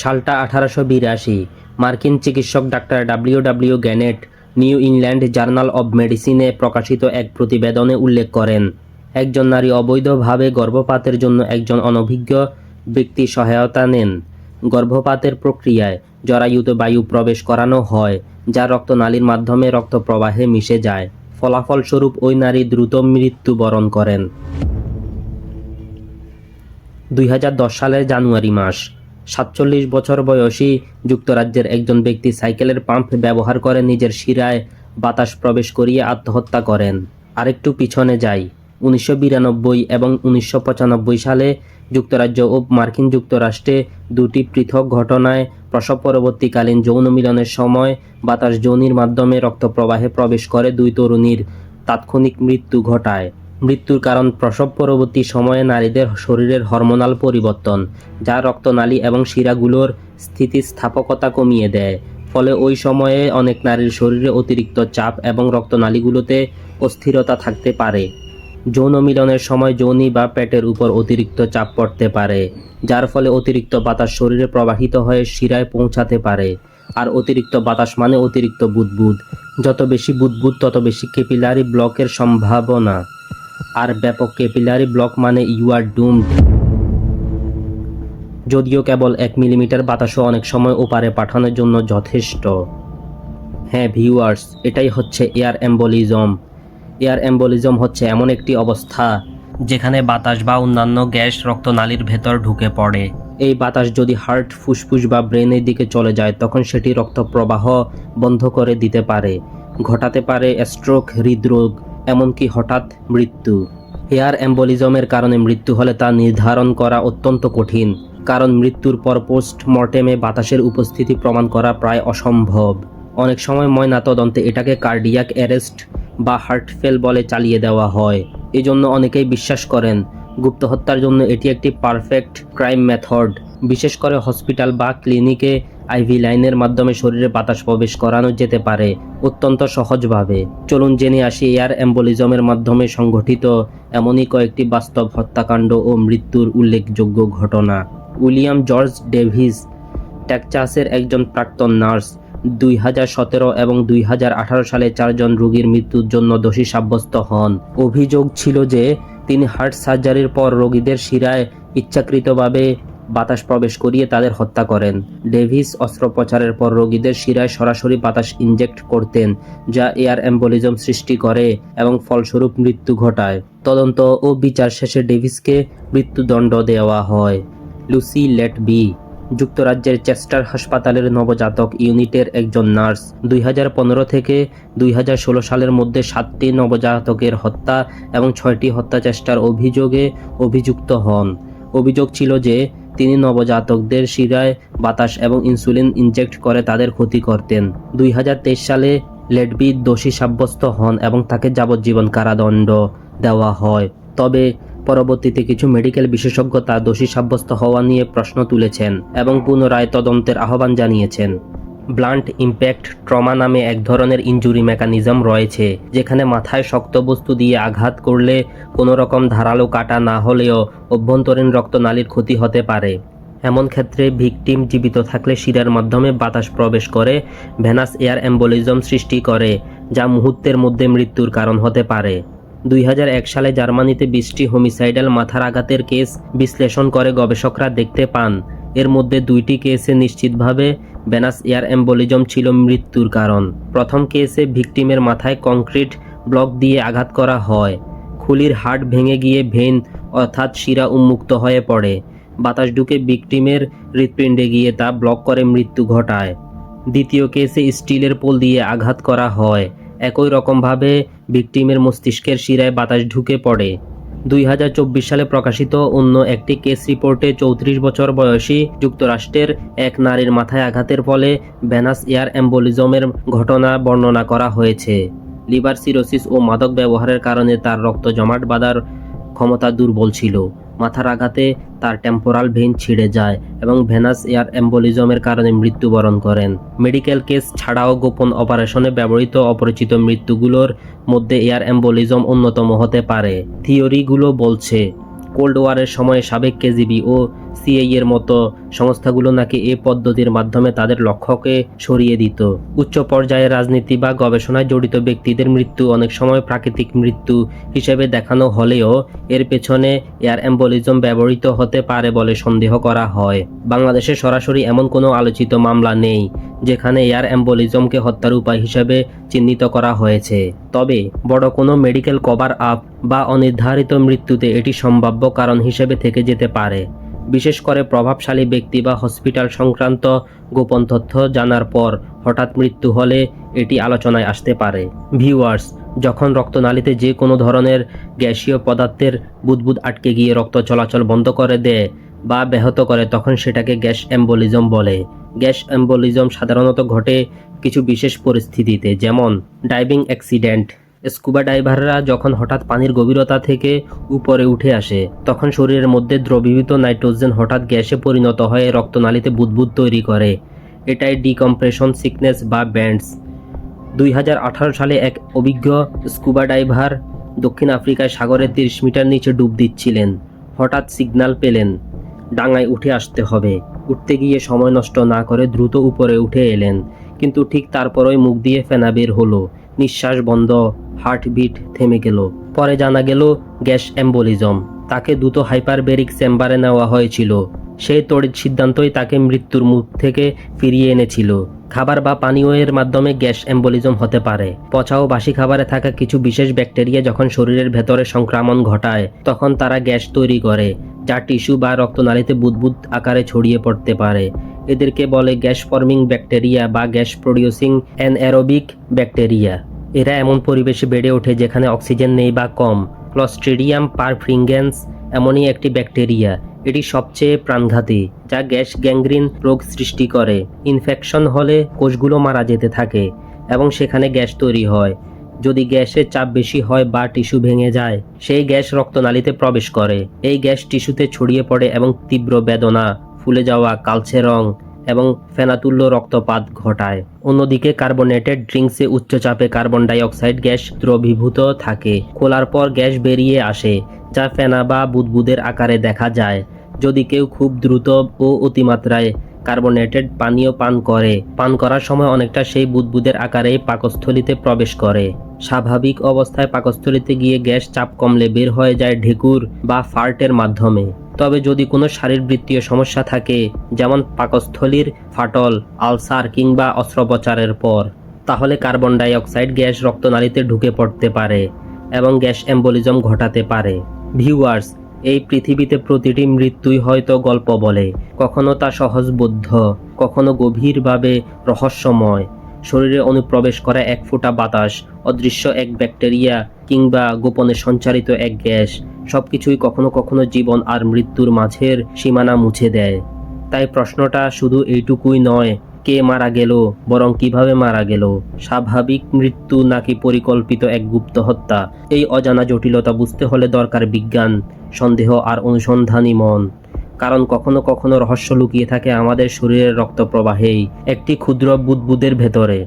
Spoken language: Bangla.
সালটা আঠারোশো বিরাশি। মার্কিন চিকিৎসক doctor W W Gannett New England journal of মেডিসিনে প্রকাশিত এক প্রতিবেদনে উল্লেখ করেন, একজন নারী অবৈধভাবে গর্ভপাতের জন্য একজন অনভিজ্ঞ ব্যক্তি সহায়তা নেন। গর্ভপাতের প্রক্রিয়ায় জরায়ুতে বায়ু প্রবেশ করানো হয় যা রক্তনালীর মাধ্যমে রক্ত প্রবাহে মিশে যায়। ফলাফলস্বরূপ ওই নারী দ্রুত মৃত্যুবরণ করেন। দুই হাজার দশ সালের জানুয়ারি মাস সাতচল্লিশ বছর বয়সী যুক্তরাজ্যের একজন ব্যক্তি সাইকেলের পাম্প ব্যবহার করে নিজের শিরায় বাতাস প্রবেশ করিয়ে আত্মহত্যা করেন। আরেকটু পিছনে যাই। উনিশশো বিরানব্বই এবং উনিশশো পঁচানব্বই সালে যুক্তরাজ্য ও মার্কিন যুক্তরাষ্ট্রে দুটি পৃথক ঘটনায় প্রসব পরবর্তীকালীন যৌন মিলনের সময় বাতাস যৌনির মাধ্যমে রক্ত প্রবাহে প্রবেশ করে দুই তরুণীর তাৎক্ষণিক মৃত্যু ঘটায়। মৃত্যুর কারণ প্রসব পরবর্তী সময়ে নারীদের শরীরের হরমোনাল পরিবর্তন, যা রক্তনালী এবং শিরাগুলোর স্থিতিস্থাপকতা কমিয়ে দেয়। ফলে ওই সময়ে অনেক নারীর শরীরে অতিরিক্ত চাপ এবং রক্তনালীগুলোতে অস্থিরতা থাকতে পারে। যৌন মিলনের সময় যৌনি বা পেটের উপর অতিরিক্ত চাপ পড়তে পারে, যার ফলে অতিরিক্ত বাতাস শরীরে প্রবাহিত হয়ে শিরায় পৌঁছাতে পারে। আর অতিরিক্ত বাতাস মানে অতিরিক্ত বুদবুদ। যত বেশি বুদবুদ, তত বেশি কেপিলারি ব্লকের সম্ভাবনা। আর ব্যাপক ক্যাপিলারি ব্লক মানে ইউ আর ডুমড যদিও কেবল এক মিলিমিটার বাতাসও অনেক সময় ওপারে পাঠানোর জন্য যথেষ্ট। হ্যাঁ ভিউয়ার্স এটাই হচ্ছে এয়ার অ্যাম্বলিজম এয়ার অ্যাম্বলিজম হচ্ছে এমন একটি অবস্থা যেখানে বাতাস বা অন্যান্য গ্যাস রক্তনালীর ভেতর ঢুকে পড়ে। এই বাতাস যদি হার্ট ফুসফুস বা ব্রেনের দিকে চলে যায়, তখন সেটি রক্ত প্রবাহ বন্ধ করে দিতে পারে। ঘটাতে পারে স্ট্রোক হৃদরোগ এমনকি হঠাৎ মৃত্যু। এয়ার অ্যাম্বলিজমের কারণে মৃত্যু হলে তা নির্ধারণ করা অত্যন্ত কঠিন, কারণ মৃত্যুর পর পোস্টমর্টেমে বাতাসের উপস্থিতি প্রমাণ করা প্রায় অসম্ভব। অনেক সময় ময়নাতদন্তে এটাকে কার্ডিয়াক অ্যারেস্ট বা হার্টফেল বলে চালিয়ে দেওয়া হয়। এজন্য অনেকেই বিশ্বাস করেন, গুপ্ত হত্যার জন্য এটি একটি পারফেক্ট ক্রাইম মেথড। বিশেষ করে হসপিটাল বা ক্লিনিকে আইভি লাইনের মাধ্যমে শরীরে বাতাস প্রবেশ করানো যেতে পারে অত্যন্ত সহজভাবে। চলুন জেনে আসি এয়ার অ্যাম্বলিজমের মাধ্যমে সংঘটিত এমনই কয়েকটি বাস্তব হত্যাকাণ্ড ও মৃত্যুর উল্লেখযোগ্য ঘটনা। উইলিয়াম জর্জ ডেভিস টেকচাসের একজন প্রাক্তন নার্স, দুই হাজার সতেরো এবং দুই হাজার আঠারো সালে চারজন রোগীর মৃত্যুর জন্য দোষী সাব্যস্ত হন। অভিযোগ ছিল যে তিনি হার্ট সার্জারির পর রোগীদের শিরায় ইচ্ছাকৃতভাবে বাতাস প্রবেশ করিয়ে তাদের হত্যা করেন। ডেভিস অস্ত্রোপচারের পর রোগীদের শিরায় সরাসরি বাতাস ইনজেক্ট করতেন, যা এয়ার অ্যাম্বলিজম সৃষ্টি করে এবং ফলস্বরূপ মৃত্যু ঘটায়। তদন্ত ও বিচার শেষে ডেভিসকে মৃত্যুদণ্ড দেওয়া হয়। লুসি লেট বি যুক্তরাজ্যের চেস্টার হাসপাতালের নবজাতক ইউনিটের একজন নার্স, দুই হাজার পনেরো থেকে দুই হাজার ষোলো সালের মধ্যে সাতটি নবজাতকের হত্যা এবং ছয়টি হত্যা চেষ্টার অভিযোগে অভিযুক্ত হন। অভিযোগ ছিল যে তিনি নবজাতকদের শিরায় বাতাস এবং ইনসুলিন ইনজেক্ট করে তাদের ক্ষতি করতেন। দুই হাজার তেইশ সালে লেডবি দোষী সাব্যস্ত হন এবং তাকে যাবজ্জীবন কারাদণ্ড দেওয়া হয়। তবে পরবর্তীতে কিছু মেডিকেল বিশেষজ্ঞ তা দোষী সাব্যস্ত হওয়া নিয়ে প্রশ্ন তুলেছেন এবং পুনরায় তদন্তের আহ্বান জানিয়েছেন। ব্লান্ট ইম্প্যাক্ট ট্রমা নামে এক ধরনের ইনজুরি মেকানিজম রয়েছে, যেখানে মাথায় শক্ত বস্তু দিয়ে আঘাত করলে কোনো রকম ধারালো কাটা না হলেও অভ্যন্তরীণ রক্তনালীর ক্ষতি হতে পারে। এমন ক্ষেত্রে ভিকটিম জীবিত থাকলে শিরার মাধ্যমে বাতাস প্রবেশ করে, ভেনাস এয়ার অ্যাম্বলিজম সৃষ্টি করে, যা মুহূর্তের মধ্যে মৃত্যুর কারণ হতে পারে। দুই হাজার এক সালে জার্মানিতে বিশটি হোমিসাইডাল মাথার আঘাতের কেস বিশ্লেষণ করে গবেষকরা দেখতে পান। এর মধ্যে দুইটি কেসে নিশ্চিতভাবে ভেনাস এয়ার অ্যাম্বলিজম ছিল মৃত্যুর কারণ। প্রথম কেসে ভিকটিমের মাথায় কংক্রিট ব্লক দিয়ে আঘাত করা হয়। খুলির হাট ভেঙে গিয়ে ভেন অর্থাৎ শিরা উন্মুক্ত হয়ে পড়ে। বাতাস ঢুকে ভিকটিমের হৃৎপিণ্ডে গিয়ে তা ব্লক করে মৃত্যু ঘটায়। দ্বিতীয় কেসে স্টিলের পোল দিয়ে আঘাত করা হয়। একই রকমভাবে ভিকটিমের মস্তিষ্কের শিরায় বাতাস ঢুকে পড়ে। দুই হাজার চব্বিশ সালে প্রকাশিত অন্য একটি কেস রিপোর্টে চৌত্রিশ বছর বয়সী যুক্তরাষ্ট্রের এক নারীর মাথায় আঘাতের ফলে ভ্যানাস এয়ার অ্যাম্বোলিজমের ঘটনা বর্ণনা করা হয়েছে। লিভার সিরোসিস ও মাদক ব্যবহারের কারণে তার রক্ত জমাট বাঁধার ক্ষমতা দুর্বল ছিল। মাথার আঘাতে তার টেম্পোরাল ভেন ছিঁড়ে যায় এবং ভেনাস এয়ার অ্যাম্বলিজমের কারণে মৃত্যুবরণ করেন। মেডিকেল কেস ছাড়াও গোপন অপারেশনে ব্যবহৃত অপরিচিত মৃত্যুগুলোর মধ্যে এয়ার অ্যাম্বলিজম অন্যতম হতে পারে। থিওরিগুলো বলছে কোল্ড ওয়ারের সময় সাবেক কেজিবি ও সিআই এর মতো সংস্থাগুলো নাকি এ পদ্ধতির মাধ্যমে তাদের লক্ষ্যকে সরিয়ে দিত। উচ্চ পর্যায়ের রাজনীতি বা গবেষণায় জড়িত ব্যক্তিদের মৃত্যু, অনেক সময় প্রাকৃতিক মৃত্যু হিসেবে দেখানো হলেও এর পেছনে এয়ার অ্যাম্বলিজম ব্যবহৃত হতে পারে বলে সন্দেহ করা হয়। বাংলাদেশে সরাসরি এমন কোনো আলোচিত মামলা নেই, যেখানে এয়ার অ্যাম্বলিজমকে হত্যার উপায় হিসেবে চিহ্নিত করা হয়েছে। তবে বড় কোনো মেডিকেল কভার আপ বা অনির্ধারিত মৃত্যুতে এটি সম্ভাব্য কারণ হিসেবে থেকে যেতে পারে। বিশেষ করে প্রভাবশালী ব্যক্তি বা হসপিটাল সংক্রান্ত গোপন তথ্য জানার পর হঠাৎ মৃত্যু হলে এটি আলোচনায় আসতে পারে। ভিউয়ার্স, যখন রক্তনালীতে যে কোনো ধরনের গ্যাসীয় পদার্থের বুদবুদ আটকে গিয়ে রক্ত চলাচল বন্ধ করে দেয় বা ব্যাহত করে, তখন সেটাকে গ্যাস এম্বোলিজম বলে। গ্যাস এম্বোলিজম সাধারণত ঘটে কিছু বিশেষ পরিস্থিতিতে, যেমন ডাইভিং অ্যাক্সিডেন্ট স্কুবা ডাইভাররা যখন হঠাৎ পানির গভীরতা থেকে উপরে উঠে আসে, তখন শরীরের মধ্যে দ্রবীভূত নাইট্রোজেন হঠাৎ গ্যাসে পরিণত হয়ে রক্তনালীতে বুদবুদ তৈরি করে। এটাই ডিকম্প্রেশন সিকনেস বা ব্যান্ডস। দুই হাজার আঠারো সালে এক অভিজ্ঞ স্কুবা ডাইভার দক্ষিণ আফ্রিকায় সাগরের তিরিশ মিটার নিচে ডুব দিচ্ছিলেন। হঠাৎ সিগন্যাল পেলেন, ডাঙায় উঠে আসতে হবে। উঠতে গিয়ে সময় নষ্ট না করে দ্রুত উপরে উঠে এলেন, কিন্তু ঠিক তারপরই মুখ দিয়ে ফেনা বের হলো। নিঃশ্বাস বন্ধ হার্টবিট থেমে গেল। পরে জানা গেল, গ্যাস অ্যাম্বোলিজম। তাকে দ্রুত হাইপারবেরিক চেম্বারে নেওয়া হয়েছিল। সেই তড়িৎ সিদ্ধান্তই তাকে মৃত্যুর মুখ থেকে ফিরিয়ে এনেছিল। খাবার বা পানীয়ের মাধ্যমে গ্যাস অ্যাম্বোলিজম হতে পারে। পচা ও বাসি খাবারে থাকা কিছু বিশেষ ব্যাকটেরিয়া যখন শরীরের ভেতরে সংক্রমণ ঘটায়, তখন তারা গ্যাস তৈরি করে, যা টিস্যু বা রক্তনালীতে বুদবুদ আকারে ছড়িয়ে পড়তে পারে। এদেরকে বলে গ্যাস ফর্মিং ব্যাকটেরিয়া বা গ্যাস প্রডিউসিং অ্যানঅ্যারোবিক ব্যাকটেরিয়া। এরা এমন পরিবেশে বেড়ে ওঠে যেখানে অক্সিজেন নেই বা কম। ক্লস্ট্রিডিয়াম পারফ্রিঙ্গেন্স এমনই একটি ব্যাকটেরিয়া। এটি সবচেয়ে প্রাণঘাতী, যা গ্যাস গ্যাংগ্রিন রোগ সৃষ্টি করে। ইনফেকশন হলে কোষগুলো মারা যেতে থাকে এবং সেখানে গ্যাস তৈরি হয়। যদি গ্যাসের চাপ বেশি হয় বা টিস্যু ভেঙে যায়, সেই গ্যাস রক্তনালীতে প্রবেশ করে। এই গ্যাস টিস্যুতে ছড়িয়ে পড়ে এবং তীব্র বেদনা, ফুলে যাওয়া কালচে রং এবং ফেনাতুল্য রক্তপাত ঘটায়। অন্যদিকে কার্বনেটেড ড্রিঙ্কসে উচ্চ চাপে কার্বন ডাই অক্সাইড গ্যাস দ্রবীভূত থাকে। খোলার পর গ্যাস বেরিয়ে আসে, যা ফেনা বা বুদবুদের আকারে দেখা যায়। যদি কেউ খুব দ্রুত ও অতিমাত্রায় কার্বনেটেড পানীয় পান করে, পান করার সময় অনেকটা সেই বুদবুদের আকারে পাকস্থলিতে প্রবেশ করে। স্বাভাবিক অবস্থায় পাকস্থলিতে গিয়ে গ্যাস চাপ কমলে বের হয়ে যায় ঢেকুর বা ফার্টের মাধ্যমে। তবে যদি কোনো শারীরবৃত্তীয় সমস্যা থাকে, যেমন পাকস্থলীর ফাটল, আলসার কিংবা অস্ত্রোপচারের পর, তাহলে কার্বন ডাই অক্সাইড গ্যাস রক্তনালীতে ঢুকে পড়তে পারে এবং গ্যাস অ্যাম্বোলিজম ঘটাতে পারে। ভিউয়ার্স, এই পৃথিবীতে প্রতিটি মৃত্যুই হয়তো গল্প বলে, কখনো তা সহজবোধ্য, কখনো গভীরভাবে রহস্যময়। শরীরে অনুপ্রবেশ করা এক ফোঁটা বাতাস, অদৃশ্য এক ব্যাকটেরিয়া কিংবা গোপনে সঞ্চারিত এক গ্যাস। সবকিছুই কখনো কখনো জীবন আর মৃত্যুর মাঝের সীমানা মুছে দেয়। তাই প্রশ্নটা শুধু এইটুকুই নয়, কে মারা গেল, বরং কীভাবে মারা গেল? স্বাভাবিক মৃত্যু নাকি পরিকল্পিত এক গুপ্ত হত্যা? এই অজানা জটিলতা বুঝতে হলে দরকার বিজ্ঞান, সন্দেহ আর অনুসন্ধানী মন। কারণ কখনো কখনো রহস্য লুকিয়ে থাকে আমাদের শরীরের রক্ত প্রবাহেই একটি ক্ষুদ্র বুদবুদের ভেতরে।